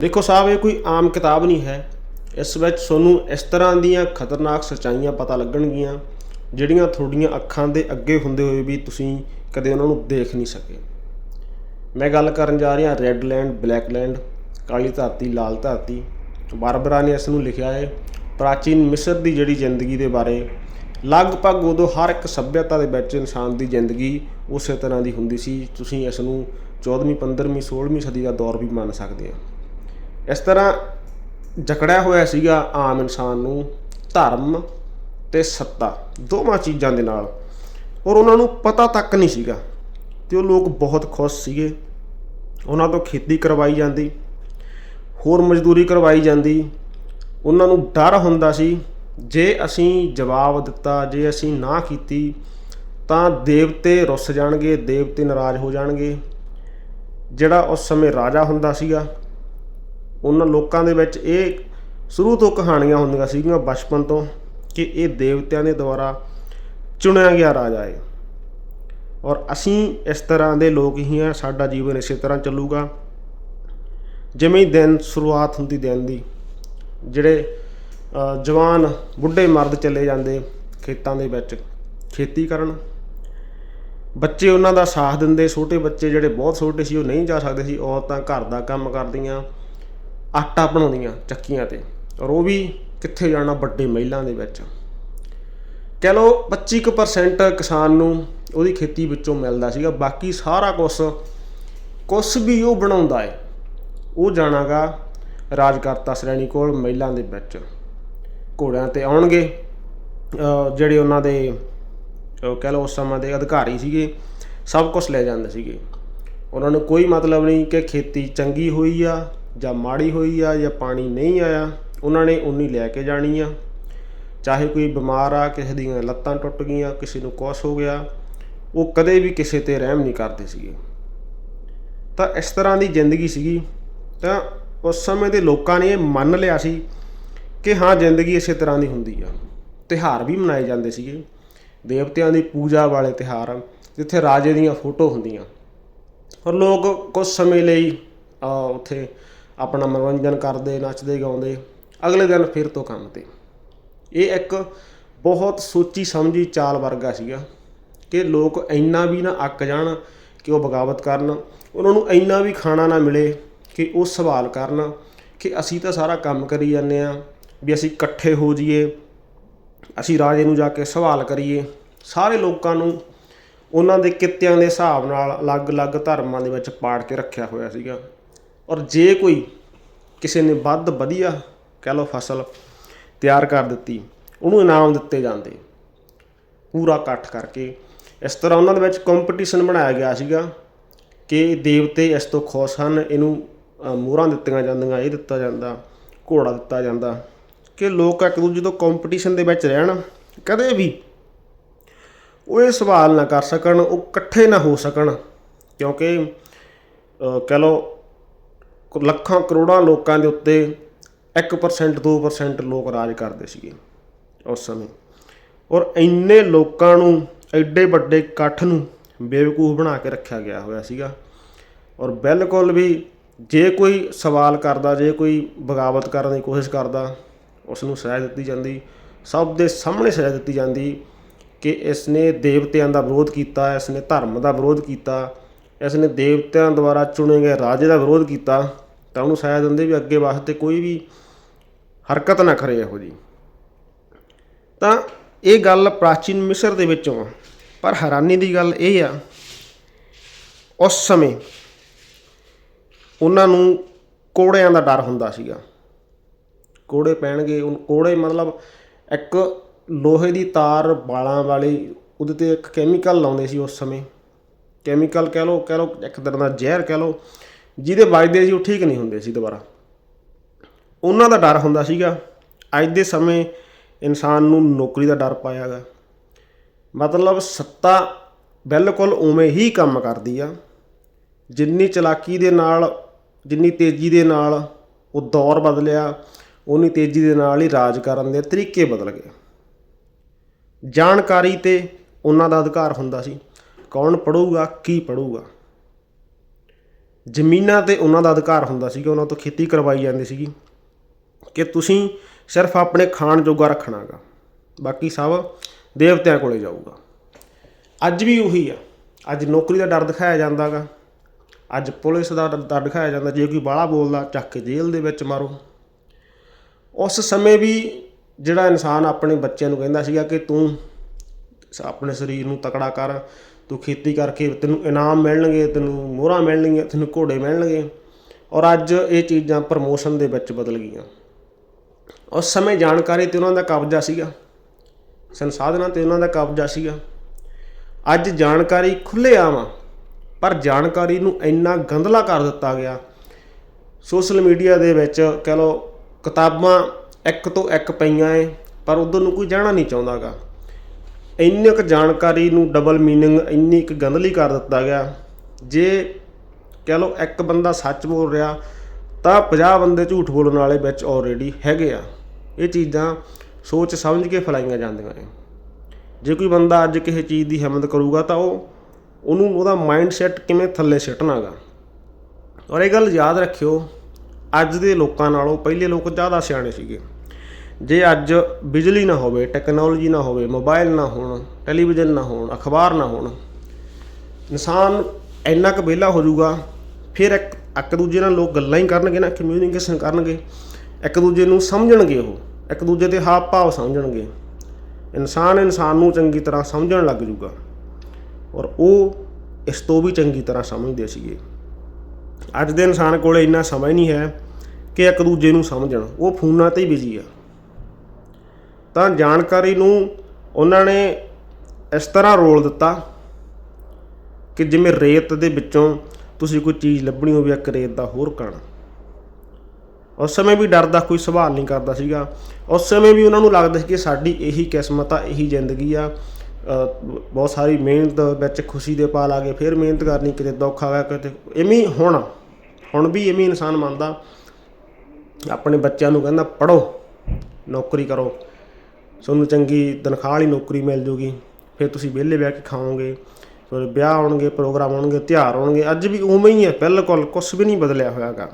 ਦੇਖੋ ਸਾਹਿਬ, ਇਹ ਕੋਈ ਆਮ ਕਿਤਾਬ ਨਹੀਂ ਹੈ। ਇਸ ਵਿੱਚ ਤੁਹਾਨੂੰ ਇਸ ਤਰ੍ਹਾਂ ਦੀਆਂ ਖਤਰਨਾਕ ਸੱਚਾਈਆਂ ਪਤਾ ਲੱਗਣਗੀਆਂ, ਜਿਹੜੀਆਂ ਤੁਹਾਡੀਆਂ ਅੱਖਾਂ ਦੇ ਅੱਗੇ ਹੁੰਦੇ ਹੋਏ ਵੀ ਤੁਸੀਂ ਕਦੇ ਉਹਨਾਂ ਨੂੰ ਦੇਖ ਨਹੀਂ ਸਕੇ। ਮੈਂ ਗੱਲ ਕਰਨ ਜਾ ਰਿਹਾ ਰੈੱਡ ਲੈਂਡ, ਬਲੈਕ ਲੈਂਡ, ਕਾਲੀ ਧਰਤੀ, ਲਾਲ ਧਰਤੀ। ਬਾਰਬਰਾ ਨੇ ਇਸ ਨੂੰ ਲਿਖਿਆ ਹੈ, ਪ੍ਰਾਚੀਨ ਮਿਸਰ ਦੀ ਜਿਹੜੀ ਜ਼ਿੰਦਗੀ ਦੇ ਬਾਰੇ। ਲਗਭਗ ਉਦੋਂ ਹਰ ਇੱਕ ਸੱਭਿਅਤਾ ਦੇ ਵਿੱਚ ਇਨਸਾਨ ਦੀ ਜ਼ਿੰਦਗੀ ਉਸੇ ਤਰ੍ਹਾਂ ਦੀ ਹੁੰਦੀ ਸੀ। ਤੁਸੀਂ ਇਸ ਨੂੰ 14ਵੀਂ 15ਵੀਂ 16ਵੀਂ ਸਦੀ ਦਾ ਦੌਰ ਵੀ ਮੰਨ ਸਕਦੇ ਆ ਇਸ ਤਰ੍ਹਾਂ ਜਕੜਿਆ ਹੋਇਆ ਸੀਗਾ ਆਮ ਇਨਸਾਨ ਨੂੰ ਧਰਮ ਤੇ ਸੱਤਾ, ਦੋਵਾਂ ਚੀਜ਼ਾਂ ਦੇ ਨਾਲ। ਔਰ ਉਹਨਾਂ ਨੂੰ ਪਤਾ ਤੱਕ ਨਹੀਂ ਸੀਗਾ ਤੇ ਉਹ ਲੋਕ ਬਹੁਤ ਖੁਸ਼ ਸੀਗੇ। ਉਹਨਾਂ ਤੋਂ ਖੇਤੀ ਕਰਵਾਈ ਜਾਂਦੀ, ਹੋਰ ਮਜ਼ਦੂਰੀ ਕਰਵਾਈ ਜਾਂਦੀ। ਉਹਨਾਂ ਨੂੰ ਡਰ ਹੁੰਦਾ ਸੀ, ਜੇ ਅਸੀਂ ਜਵਾਬ ਦਿੱਤਾ, ਜੇ ਅਸੀਂ ਨਾ ਕੀਤੀ, ਤਾਂ ਦੇਵਤੇ ਰੁੱਸ ਜਾਣਗੇ, ਦੇਵਤੇ ਨਾਰਾਜ਼ ਹੋ ਜਾਣਗੇ। ਜਿਹੜਾ ਉਸ ਸਮੇਂ ਰਾਜਾ ਹੁੰਦਾ ਸੀਗਾ ਉਹਨਾਂ ਲੋਕਾਂ ਦੇ ਵਿੱਚ ਇਹ ਸ਼ੁਰੂ ਤੋਂ ਕਹਾਣੀਆਂ ਹੁੰਦੀਆਂ ਸੀਗੀਆਂ ਬਚਪਨ ਤੋਂ ਕਿ ਇਹ ਦੇਵਤਿਆਂ ਦੇ ਦੁਆਰਾ ਚੁਣਿਆ ਗਿਆ ਰਾਜਾ ਹੈ ਔਰ ਅਸੀਂ ਇਸ ਤਰ੍ਹਾਂ ਦੇ ਲੋਕ ਹੀ ਹਾਂ, ਸਾਡਾ ਜੀਵਨ ਇਸੇ ਤਰ੍ਹਾਂ ਚੱਲੂਗਾ। ਜਿਵੇਂ ਹੀ ਦਿਨ ਸ਼ੁਰੂਆਤ ਹੁੰਦੀ ਦਿਨ ਦੀ, ਜਿਹੜੇ ਜਵਾਨ ਬੁੱਢੇ ਮਰਦ ਚਲੇ ਜਾਂਦੇ ਖੇਤਾਂ ਦੇ ਵਿੱਚ ਖੇਤੀ ਕਰਨ। ਬੱਚੇ ਉਹਨਾਂ ਦਾ ਸਾਥ ਦਿੰਦੇ, ਛੋਟੇ ਬੱਚੇ ਜਿਹੜੇ ਬਹੁਤ ਛੋਟੇ ਸੀ ਉਹ ਨਹੀਂ ਜਾ ਸਕਦੇ ਸੀ, ਔਰਤਾਂ ਘਰ ਦਾ ਕੰਮ ਕਰਦੀਆਂ। ਆਟਾ ਬਣਾਉਂਦੀਆਂ ਚੱਕੀਆਂ ਤੇ। ਔਰ ਉਹ ਵੀ ਕਿੱਥੇ ਜਾਣਾ ਵੱਡੇ ਮਹਿਲਾਂ ਦੇ ਵਿੱਚ। ਕਹਿ ਲਓ 25% ਕਿਸਾਨ ਨੂੰ ਉਹਦੀ ਖੇਤੀ ਵਿੱਚੋਂ ਮਿਲਦਾ ਸੀਗਾ। ਬਾਕੀ ਸਾਰਾ ਕੁਝ ਕੁਛ ਵੀ ਉਹ ਬਣਾਉਂਦਾ ਹੈ ਉਹ ਜਾਣਾਗਾ ਰਾਜਕਰਤਾ ਸ਼੍ਰੇਣੀ ਕੋਲ ਮਹਿਲਾਂ ਦੇ ਵਿੱਚ। ਘੋੜਿਆਂ ਤੇ ਆਉਣਗੇ। ਜਿਹੜੇ ਉਹਨਾਂ ਦੇ ਅਹ ਕਹਿ ਲਓ ਉਸ ਸਮਾਂ ਦੇ ਅਧਿਕਾਰੀ ਸੀਗੇ, ਸਭ ਕੁਝ ਲੈ ਜਾਂਦੇ ਸੀਗੇ। ਉਹਨਾਂ ਨੂੰ ਕੋਈ ਮਤਲਬ ਨਹੀਂ ਕਿ ਖੇਤੀ ਚੰਗੀ ਹੋਈ ਆ ਜਾਂ ਮਾੜੀ ਹੋਈ ਆ ਜਾਂ ਪਾਣੀ ਨਹੀਂ ਆਇਆ, ਉਹਨਾਂ ਨੇ ਉਨੀ ਲੈ ਕੇ ਜਾਣੀ ਆ। ਚਾਹੇ ਕੋਈ ਬਿਮਾਰ ਆ, ਕਿਸੇ ਦੀਆਂ ਲੱਤਾਂ ਟੁੱਟ ਗਈਆਂ, ਕਿਸੇ ਨੂੰ ਕੁਛ ਹੋ ਗਿਆ, ਉਹ ਕਦੇ ਵੀ ਕਿਸੇ ਤੇ ਰਹਿਮ ਨਹੀਂ ਕਰਦੇ ਸੀਗੇ। ਤਾਂ ਇਸ ਤਰ੍ਹਾਂ ਦੀ ਜ਼ਿੰਦਗੀ ਸੀਗੀ। ਤਾਂ ਉਸ ਸਮੇਂ ਦੇ ਲੋਕਾਂ ਨੇ ਇਹ ਮੰਨ ਲਿਆ ਸੀ ਕਿ ਹਾਂ, ਜ਼ਿੰਦਗੀ ਇਸੇ ਤਰ੍ਹਾਂ ਦੀ ਹੁੰਦੀ ਆ। ਤਿਉਹਾਰ ਵੀ ਮਨਾਏ ਜਾਂਦੇ ਸੀਗੇ। ਦੇਵਤਿਆਂ ਦੀ ਪੂਜਾ ਵਾਲੇ ਤਿਉਹਾਰ, ਜਿੱਥੇ ਰਾਜੇ ਦੀਆਂ ਫੋਟੋ ਹੁੰਦੀਆਂ। ਔਰ ਲੋਕ ਕੁਝ ਸਮੇਂ ਲਈ ਉੱਥੇ ਆਪਣਾ ਮਨੋਰੰਜਨ ਕਰਦੇ, ਨੱਚਦੇ, ਗਾਉਂਦੇ, ਅਗਲੇ ਦਿਨ ਫਿਰ ਤੋਂ ਕੰਮ ਤੇ। ਇਹ ਇੱਕ ਬਹੁਤ ਸੋਚੀ ਸਮਝੀ ਚਾਲ ਵਰਗਾ ਸੀਗਾ ਕਿ ਲੋਕ ਇੰਨਾ ਵੀ ਨਾ ਅੱਕ ਜਾਣ ਕਿ ਉਹ ਬਗਾਵਤ ਕਰਨ, ਉਹਨਾਂ ਨੂੰ ਇੰਨਾ ਵੀ ਖਾਣਾ ਨਾ ਮਿਲੇ ਕਿ ਉਹ ਸਵਾਲ ਕਰਨ ਕਿ ਅਸੀਂ ਤਾਂ ਸਾਰਾ ਕੰਮ ਕਰੀ ਜਾਂਦੇ ਆ ਵੀ ਅਸੀਂ ਇਕੱਠੇ ਹੋ ਜਾਈਏ, ਅਸੀਂ ਰਾਜੇ ਨੂੰ ਜਾ ਕੇ ਸਵਾਲ ਕਰੀਏ। ਸਾਰੇ ਲੋਕਾਂ ਨੂੰ ਉਹਨਾਂ ਦੇ ਕਿੱਤਿਆਂ ਦੇ ਹਿਸਾਬ ਨਾਲ ਅਲੱਗ-ਅਲੱਗ ਧਰਮਾਂ ਦੇ ਵਿੱਚ ਪਾੜ ਕੇ ਰੱਖਿਆ ਹੋਇਆ ਸੀਗਾ। ਔਰ ਜੇ ਕੋਈ ਕਿਸੇ ਨੇ ਵੱਧ ਵਧੀਆ ਕਹਿ ਲਓ ਫਸਲ ਤਿਆਰ ਕਰ ਦਿੱਤੀ ਉਹਨੂੰ ਇਨਾਮ ਦਿੱਤੇ ਜਾਂਦੇ। ਪੂਰਾ ਇਕੱਠ ਕਰਕੇ। ਇਸ ਤਰ੍ਹਾਂ ਉਹਨਾਂ ਦੇ ਵਿੱਚ ਕੰਪੀਟੀਸ਼ਨ ਬਣਾਇਆ ਗਿਆ ਸੀਗਾ ਕਿ ਦੇਵਤੇ ਇਸ ਤੋਂ ਖੁਸ਼ ਹਨ ਇਹਨੂੰ ਮੋਹਰਾਂ ਦਿੱਤੀਆਂ ਜਾਂਦੀਆਂ ਇਹ ਦਿੱਤਾ ਜਾਂਦਾ ਘੋੜਾ ਦਿੱਤਾ ਜਾਂਦਾ। ਕਿ ਲੋਕ ਇੱਕ ਦੂਜੇ ਤੋਂ ਕੰਪੀਟੀਸ਼ਨ ਦੇ ਵਿੱਚ ਰਹਿਣ ਕਦੇ ਵੀ ਉਹ ਇਹ ਸਵਾਲ ਨਾ ਕਰ ਸਕਣ ਉਹ ਇਕੱਠੇ ਨਾ ਹੋ ਸਕਣ। ਕਿਉਂਕਿ ਅ, ਕਹਿ ਲਓ ਲੱਖਾਂ ਕਰੋੜਾਂ ਲੋਕਾਂ ਦੇ ਉੱਤੇ 1% 2% ਲੋਕ ਰਾਜ ਕਰਦੇ ਸੀਗੇ ਉਸ ਸਮੇਂ। ਔਰ ਇੰਨੇ ਲੋਕਾਂ ਨੂੰ, ਐਡੇ ਵੱਡੇ ਇਕੱਠ ਨੂੰ ਬੇਵਕੂਫ ਬਣਾ ਕੇ ਰੱਖਿਆ ਗਿਆ ਹੋਇਆ ਸੀਗਾ। ਔਰ ਬਿਲਕੁਲ ਵੀ ਜੇ ਕੋਈ ਸਵਾਲ ਕਰਦਾ, ਜੇ ਕੋਈ ਬਗਾਵਤ ਕਰਨ ਦੀ ਕੋਸ਼ਿਸ਼ ਕਰਦਾ ਉਸ ਨੂੰ ਸਜ਼ਾ ਦਿੱਤੀ ਜਾਂਦੀ। ਸਭ ਦੇ ਸਾਹਮਣੇ ਸਜ਼ਾ ਦਿੱਤੀ ਜਾਂਦੀ ਕਿ ਇਸ ਨੇ ਦੇਵਤਿਆਂ ਦਾ ਵਿਰੋਧ ਕੀਤਾ ਇਸ ਨੇ ਧਰਮ ਦਾ ਵਿਰੋਧ ਕੀਤਾ। ਇਸ ਨੇ ਦੇਵਤਿਆਂ ਦੁਆਰਾ ਚੁਣੇ ਗਏ ਰਾਜੇ ਦਾ ਵਿਰੋਧ ਕੀਤਾ ਤਾਂ ਉਹਨੂੰ ਸਜ਼ਾ ਦਿੰਦੇ ਵੀ ਅੱਗੇ ਵਾਸਤੇ ਕੋਈ ਵੀ ਹਰਕਤ ਨਾ ਕਰੇ ਇਹੋ ਜੀ ਤਾਂ ਇਹ ਗੱਲ ਪ੍ਰਾਚੀਨ ਮਿਸਰ ਦੇ ਵਿੱਚੋਂ ਆ, ਪਰ ਹੈਰਾਨੀ ਦੀ ਗੱਲ ਇਹ ਆ, ਉਸ ਸਮੇਂ ਉਹਨਾਂ ਨੂੰ ਕੋੜਿਆਂ ਦਾ ਡਰ ਹੁੰਦਾ ਸੀਗਾ। ਕੋੜੇ ਪੈਣਗੇ, ਉਹ ਕੋੜੇ ਮਤਲਬ ਇੱਕ ਲੋਹੇ ਦੀ ਤਾਰ ਵਾਲਾਂ ਵਾਲੀ, ਉਹਦੇ ਤੇ ਇੱਕ ਕੈਮੀਕਲ ਲਾਉਂਦੇ ਸੀ ਉਸ ਸਮੇਂ। ਕੈਮੀਕਲ ਕਹਿ ਲਓ ਕਹਿ ਲਓ, ਇੱਕ ਤਰ੍ਹਾਂ ਦਾ ਜ਼ਹਿਰ ਕਹਿ ਲਓ, ਜਿਹਦੇ ਵੱਜਦੇ ਸੀ ਉਹ ਠੀਕ ਨਹੀਂ ਹੁੰਦੇ ਸੀ ਦੁਬਾਰਾ। ਉਹਨਾਂ ਦਾ ਡਰ ਹੁੰਦਾ ਸੀਗਾ। ਅੱਜ ਦੇ ਸਮੇਂ ਇਨਸਾਨ ਨੂੰ ਨੌਕਰੀ ਦਾ ਡਰ ਪਾਇਆਗਾ ਮਤਲਬ ਸੱਤਾ ਬਿਲਕੁਲ ਉਵੇਂ ਹੀ ਕੰਮ ਕਰਦੀ ਆ। ਜਿੰਨੀ ਚਲਾਕੀ ਦੇ ਨਾਲ, ਜਿੰਨੀ ਤੇਜ਼ੀ ਦੇ ਨਾਲ ਉਹ ਦੌਰ ਬਦਲਿਆ ਉਨੀ ਤੇਜ਼ੀ ਦੇ ਨਾਲ ਹੀ ਰਾਜ ਕਰਨ ਦੇ ਤਰੀਕੇ ਬਦਲ ਗਏ। ਜਾਣਕਾਰੀ ਤੇ ਉਹਨਾਂ ਦਾ ਅਧਿਕਾਰ ਹੁੰਦਾ ਸੀ। ਕੌਣ ਪੜੂਗਾ, ਕੀ ਪੜੂਗਾ। ਜ਼ਮੀਨਾਂ ਤੇ ਉਹਨਾਂ ਦਾ ਅਧਿਕਾਰ ਹੁੰਦਾ ਸੀਗਾ ਉਹਨਾਂ ਤੋਂ ਖੇਤੀ ਕਰਵਾਈ ਜਾਂਦੀ ਸੀਗੀ ਕਿ ਤੁਸੀਂ ਸਿਰਫ ਆਪਣੇ ਖਾਣ ਜੋਗਾ ਰੱਖਣਾਗਾ, ਬਾਕੀ ਸਭ ਦੇਵਤਿਆਂ ਕੋਲੇ ਜਾਊਗਾ। ਅੱਜ ਵੀ ਉਹੀ ਆ, ਅੱਜ ਨੌਕਰੀ ਦਾ ਡਰ ਦਿਖਾਇਆ ਜਾਂਦਾਗਾ, ਅੱਜ ਪੁਲਿਸ ਦਾ ਡਰ ਡਰ ਦਿਖਾਇਆ ਜਾਂਦਾ, ਜੇ ਕੋਈ ਬਾਹਲਾ ਬੋਲਦਾ, ਚੱਕ ਕੇ ਜੇਲ੍ਹ ਦੇ ਵਿੱਚ ਮਾਰੋ। ਉਸ ਸਮੇਂ ਵੀ ਜਿਹੜਾ ਇਨਸਾਨ ਆਪਣੇ ਬੱਚਿਆਂ ਨੂੰ ਕਹਿੰਦਾ ਸੀਗਾ ਕਿ ਤੂੰ ਆਪਣੇ ਸਰੀਰ ਨੂੰ ਤਕੜਾ ਕਰ ਤੂੰ ਖੇਤੀ ਕਰਕੇ ਤੈਨੂੰ ਇਨਾਮ ਮਿਲਣਗੇ, ਤੈਨੂੰ ਮੋਹਰਾਂ ਮਿਲਣਗੀਆਂ, ਤੈਨੂੰ ਘੋੜੇ ਮਿਲਣਗੇ। ਔਰ ਅੱਜ ਇਹ ਚੀਜ਼ਾਂ ਪ੍ਰਮੋਸ਼ਨ ਦੇ ਵਿੱਚ ਬਦਲ ਗਈਆਂ। ਉਸ ਸਮੇਂ ਜਾਣਕਾਰੀ ਤੇ ਉਹਨਾਂ ਦਾ ਕਬਜ਼ਾ ਸੀਗਾ। ਸੰਸਾਧਨਾਂ ਤੇ ਉਹਨਾਂ ਦਾ ਕਬਜ਼ਾ ਸੀਗਾ। ਅੱਜ ਜਾਣਕਾਰੀ ਖੁੱਲ੍ਹੇਆਮ ਆ, ਪਰ ਜਾਣਕਾਰੀ ਨੂੰ ਇੰਨਾ ਗੰਧਲਾ ਕਰ ਦਿੱਤਾ ਗਿਆ। ਸੋਸ਼ਲ ਮੀਡੀਆ ਦੇ ਵਿੱਚ ਕਹ ਲਓ ਕਿਤਾਬਾਂ ਇੱਕ ਤੋਂ ਇੱਕ ਪਈਆਂ ਏ, ਪਰ ਉਧਰ ਨੂੰ ਕੋਈ ਜਾਣਾ ਨਹੀਂ ਚਾਹੁੰਦਾਗਾ। ਇੰਨੀ ਕੁ ਜਾਣਕਾਰੀ ਨੂੰ ਡਬਲ ਮੀਨਿੰਗ ਇੰਨੀ ਕੁ ਗੰਧਲੀ ਕਰ ਦਿੱਤਾ ਗਿਆ। ਜੇ ਕਹਿ ਲਓ ਇੱਕ ਬੰਦਾ ਸੱਚ ਬੋਲ ਰਿਹਾ, ਤਾਂ 50 ਬੰਦੇ ਝੂਠ ਬੋਲਣ ਵਾਲੇ ਵਿੱਚ ਆਲਰੇਡੀ ਹੈਗੇ ਆ। ਇਹ ਚੀਜ਼ਾਂ ਸੋਚ ਸਮਝ ਕੇ ਫੈਲਾਈਆਂ ਜਾਂਦੀਆਂ ਨੇ। ਜੇ ਕੋਈ ਬੰਦਾ ਅੱਜ ਕਿਸੇ ਚੀਜ਼ ਦੀ ਹਿੰਮਤ ਕਰੂਗਾ, ਤਾਂ ਉਹ ਉਹਨੂੰ ਉਹਦਾ ਮਾਈਂਡ ਸੈਟ ਕਿਵੇਂ ਥੱਲੇ ਸਿੱਟਣਾਗਾ। ਔਰ ਇਹ ਗੱਲ ਯਾਦ ਰੱਖਿਓ, ਅੱਜ ਦੇ ਲੋਕਾਂ ਨਾਲੋਂ ਪਹਿਲੇ ਲੋਕ ਜ਼ਿਆਦਾ ਸਿਆਣੇ ਸੀਗੇ। ਜੇ ਅੱਜ ਬਿਜਲੀ ਨਾ ਹੋਵੇ ਟੈਕਨੋਲੋਜੀ ਨਾ ਹੋਵੇ ਮੋਬਾਈਲ ਨਾ ਹੋਣ ਟੈਲੀਵਿਜ਼ਨ ਨਾ ਹੋਣ, ਅਖਬਾਰ ਨਾ ਹੋਣ, ਇਨਸਾਨ ਇੰਨਾ ਕੁ ਵਿਹਲਾ ਹੋ ਜਾਊਗਾ, ਫਿਰ ਇੱਕ ਇੱਕ ਦੂਜੇ ਨਾਲ ਲੋਕ ਗੱਲਾਂ ਹੀ ਕਰਨਗੇ ਨਾ ਕਮਿਊਨੀਕੇਸ਼ਨ ਕਰਨਗੇ, ਇੱਕ ਦੂਜੇ ਨੂੰ ਸਮਝਣਗੇ ਉਹ, ਇੱਕ ਦੂਜੇ ਦੇ ਹਾਵ ਭਾਵ ਸਮਝਣਗੇ। ਇਨਸਾਨ ਇਨਸਾਨ ਨੂੰ ਚੰਗੀ ਤਰ੍ਹਾਂ ਸਮਝਣ ਲੱਗ ਜਾਊਗਾ, ਔਰ ਉਹ ਇਸ ਤੋਂ ਵੀ ਚੰਗੀ ਤਰ੍ਹਾਂ ਸਮਝਦੇ ਸੀਗੇ। ਅੱਜ ਦੇ ਇਨਸਾਨ ਕੋਲੇ ਇੰਨਾ ਸਮਾਂ ਨਹੀਂ ਹੈ ਕਿ ਇੱਕ ਦੂਜੇ ਨੂੰ ਸਮਝਣ, ਉਹ ਫੋਨਾਂ ਤੇ ਹੀ ਬਿਜ਼ੀ ਆ। ਤਾਂ ਜਾਣਕਾਰੀ ਨੂੰ ਉਹਨਾਂ ਨੇ ਇਸ ਤਰ੍ਹਾਂ ਰੋਲ ਦਿੱਤਾ ਕਿ ਜਿਵੇਂ ਰੇਤ ਦੇ ਵਿੱਚੋਂ ਤੁਸੀਂ ਕੋਈ ਚੀਜ਼ ਲੱਭਣੀ ਹੋਵੇ ਇੱਕ ਰੇਤ ਦਾ ਹੋਰ ਕਣ। ਉਸ ਸਮੇਂ ਵੀ ਡਰ ਦਾ ਕੋਈ ਸਵਾਲ ਨਹੀਂ ਕਰਦਾ ਸੀਗਾ। ਉਸ ਸਮੇਂ ਵੀ ਉਹਨਾਂ ਨੂੰ ਲੱਗਦਾ ਸੀ ਕਿ ਸਾਡੀ ਇਹੀ ਕਿਸਮਤ ਆ, ਇਹੀ ਜ਼ਿੰਦਗੀ ਆ। ਬਹੁਤ ਸਾਰੀ ਮਿਹਨਤ ਵਿੱਚ ਖੁਸ਼ੀ ਦੇ ਪਾਲ ਆ ਗਏ, ਫਿਰ ਮਿਹਨਤ ਕਰਨੀ ਕਿਤੇ ਦੁੱਖ ਆ ਗਿਆ ਕਿਤੇ ਇਵੇਂ ਹੁਣ ਹੁਣ ਵੀ ਇਵੇਂ ਇਨਸਾਨ ਮੰਨਦਾ। ਆਪਣੇ ਬੱਚਿਆਂ ਨੂੰ ਕਹਿੰਦਾ ਪੜੋ ਨੌਕਰੀ ਕਰੋ। ਤੁਹਾਨੂੰ ਚੰਗੀ ਤਨਖਾਹ ਵਾਲੀ ਨੌਕਰੀ ਮਿਲ ਜੂਗੀ, ਫਿਰ ਤੁਸੀਂ ਵਿਹਲੇ ਬਹਿ ਕੇ ਖਾਓਗੇ, ਫਿਰ ਵਿਆਹ ਆਉਣਗੇ, ਪ੍ਰੋਗਰਾਮ ਆਉਣਗੇ, ਤਿਉਹਾਰ ਆਉਣਗੇ, ਅੱਜ ਵੀ ਉਵੇਂ ਹੀ ਹੈ, ਬਿਲਕੁਲ ਕੁਝ ਵੀ ਨਹੀਂ ਬਦਲਿਆ ਹੋਇਆਗਾ।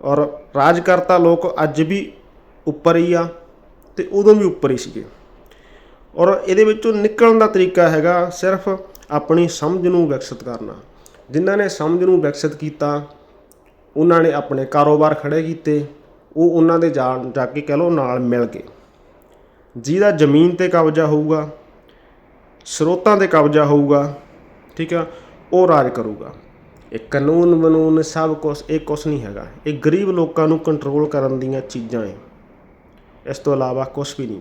ਔਰ ਰਾਜਕਰਤਾ ਲੋਕ ਅੱਜ ਵੀ ਉੱਪਰ ਹੀ ਆ ਤੇ ਉਦੋਂ ਵੀ ਉੱਪਰ ਹੀ ਸੀਗੇ। ਔਰ ਇਹਦੇ ਵਿੱਚੋਂ ਨਿਕਲਣ ਦਾ ਤਰੀਕਾ ਹੈਗਾ ਸਿਰਫ ਆਪਣੀ ਸਮਝ ਨੂੰ ਵਿਕਸਿਤ ਕਰਨਾ। ਜਿਨ੍ਹਾਂ ਨੇ ਸਮਝ ਨੂੰ ਵਿਕਸਿਤ ਕੀਤਾ, ਉਹਨਾਂ ਨੇ ਆਪਣੇ ਕਾਰੋਬਾਰ ਖੜੇ ਕੀਤੇ, ਉਹ ਉਹਨਾਂ ਦੇ ਜਾ ਜਾ ਕੇ ਕਹਿ ਲਓ ਨਾਲ ਮਿਲ ਗਏ। ਜਿਹਦਾ ਜ਼ਮੀਨ ਤੇ ਕਬਜ਼ਾ ਹੋਊਗਾ, ਸਰੋਤਾਂ ਤੇ ਕਬਜ਼ਾ ਹੋਊਗਾ, ਠੀਕ ਆ, ਉਹ ਰਾਜ ਕਰੂਗਾ। ਇਹ ਕਾਨੂੰਨ ਬਨੂਨ ਸਭ ਕੁਝ ਇਹ ਕੁਝ ਨਹੀਂ ਹੈਗਾ। ਇਹ ਗਰੀਬ ਲੋਕਾਂ ਨੂੰ ਕੰਟਰੋਲ ਕਰਨ ਦੀਆਂ ਚੀਜ਼ਾਂ ਹੈ ਇਸ ਤੋਂ ਇਲਾਵਾ ਕੁਝ ਵੀ ਨਹੀਂ।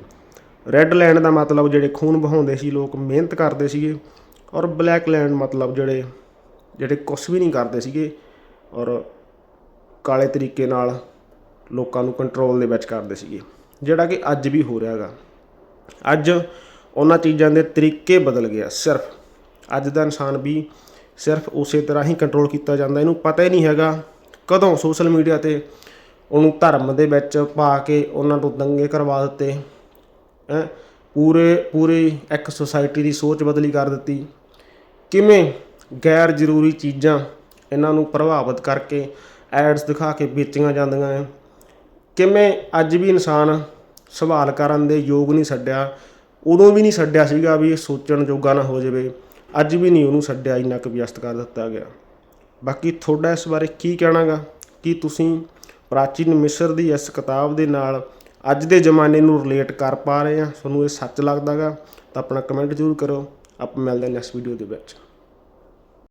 ਰੈੱਡ ਲੈਂਡ ਦਾ ਮਤਲਬ ਜਿਹੜੇ ਖੂਨ ਬਹਾਉਂਦੇ ਸੀ, ਲੋਕ ਮਿਹਨਤ ਕਰਦੇ ਸੀਗੇ, ਔਰ ਬਲੈਕ ਲੈਂਡ ਮਤਲਬ ਜਿਹੜੇ ਜਿਹੜੇ ਕੁਝ ਵੀ ਨਹੀਂ ਕਰਦੇ ਸੀਗੇ, ਔਰ ਕਾਲੇ ਤਰੀਕੇ ਨਾਲ ਲੋਕਾਂ ਨੂੰ ਕੰਟਰੋਲ ਦੇ ਵਿੱਚ ਕਰਦੇ ਸੀਗੇ। ਜਿਹੜਾ ਕਿ ਅੱਜ ਵੀ ਹੋ ਰਿਹਾ ਹੈਗਾ। ਅੱਜ ਉਹਨਾਂ ਚੀਜ਼ਾਂ ਦੇ ਤਰੀਕੇ ਬਦਲ ਗਏ ਆ, ਸਿਰਫ। ਅੱਜ ਦਾ ਇਨਸਾਨ ਵੀ ਸਿਰਫ ਉਸੇ ਤਰ੍ਹਾਂ ਹੀ ਕੰਟਰੋਲ ਕੀਤਾ ਜਾਂਦਾ, ਇਹਨੂੰ ਪਤਾ ਹੀ ਨਹੀਂ ਹੈਗਾ ਕਦੋਂ ਸੋਸ਼ਲ ਮੀਡੀਆ ਤੇ ਉਹਨੂੰ ਧਰਮ ਦੇ ਵਿੱਚ ਪਾ ਕੇ ਉਹਨਾਂ ਤੋਂ ਦੰਗੇ ਕਰਵਾ ਦਿੱਤੇ, ਹੈਂ। ਪੂਰੇ, ਪੂਰੀ ਇੱਕ ਸੁਸਾਇਟੀ ਦੀ ਸੋਚ ਬਦਲੀ ਕਰ ਦਿੱਤੀ। ਕਿਵੇਂ ਗੈਰ ਜ਼ਰੂਰੀ ਚੀਜ਼ਾਂ ਇਹਨਾਂ ਨੂੰ ਪ੍ਰਭਾਵਿਤ ਕਰਕੇ ਐਡਸ ਦਿਖਾ ਕੇ ਵੇਚੀਆਂ ਜਾਂਦੀਆਂ ਹੈ ਕਿਵੇਂ ਅੱਜ ਵੀ ਇਨਸਾਨ ਸਵਾਲ ਕਰਨ ਦੇ ਯੋਗ ਨਹੀਂ ਛੱਡਿਆ, ਉਦੋਂ ਵੀ ਨਹੀਂ ਛੱਡਿਆ ਸੀਗਾ ਵੀ ਇਹ ਸੋਚਣ ਜੋਗਾ ਨਾ ਹੋ ਜਾਵੇ, ਅੱਜ ਵੀ ਨਹੀਂ ਉਹਨੂੰ ਛੱਡਿਆ, ਇੰਨਾ ਕੁ ਵਿਅਸਤ ਕਰ ਦਿੱਤਾ ਗਿਆ। ਬਾਕੀ ਤੁਹਾਡਾ ਇਸ ਬਾਰੇ ਕੀ ਕਹਿਣਾਗਾ? ਕੀ ਤੁਸੀਂ ਪ੍ਰਾਚੀਨ ਮਿਸਰ ਦੀ ਇਸ ਕਿਤਾਬ ਦੇ ਨਾਲ ਅੱਜ ਦੇ ਜ਼ਮਾਨੇ ਨੂੰ ਰਿਲੇਟ ਕਰ ਪਾ ਰਹੇ ਆ? ਤੁਹਾਨੂੰ ਇਹ ਸੱਚ ਲੱਗਦਾਗਾ? ਤਾਂ ਆਪਣਾ ਕਮੈਂਟ ਜ਼ਰੂਰ ਕਰੋ ਆਪਾਂ ਮਿਲਦੇ ਹਾਂ ਨੈਕਸਟ ਵੀਡੀਓ ਦੇ ਵਿੱਚ।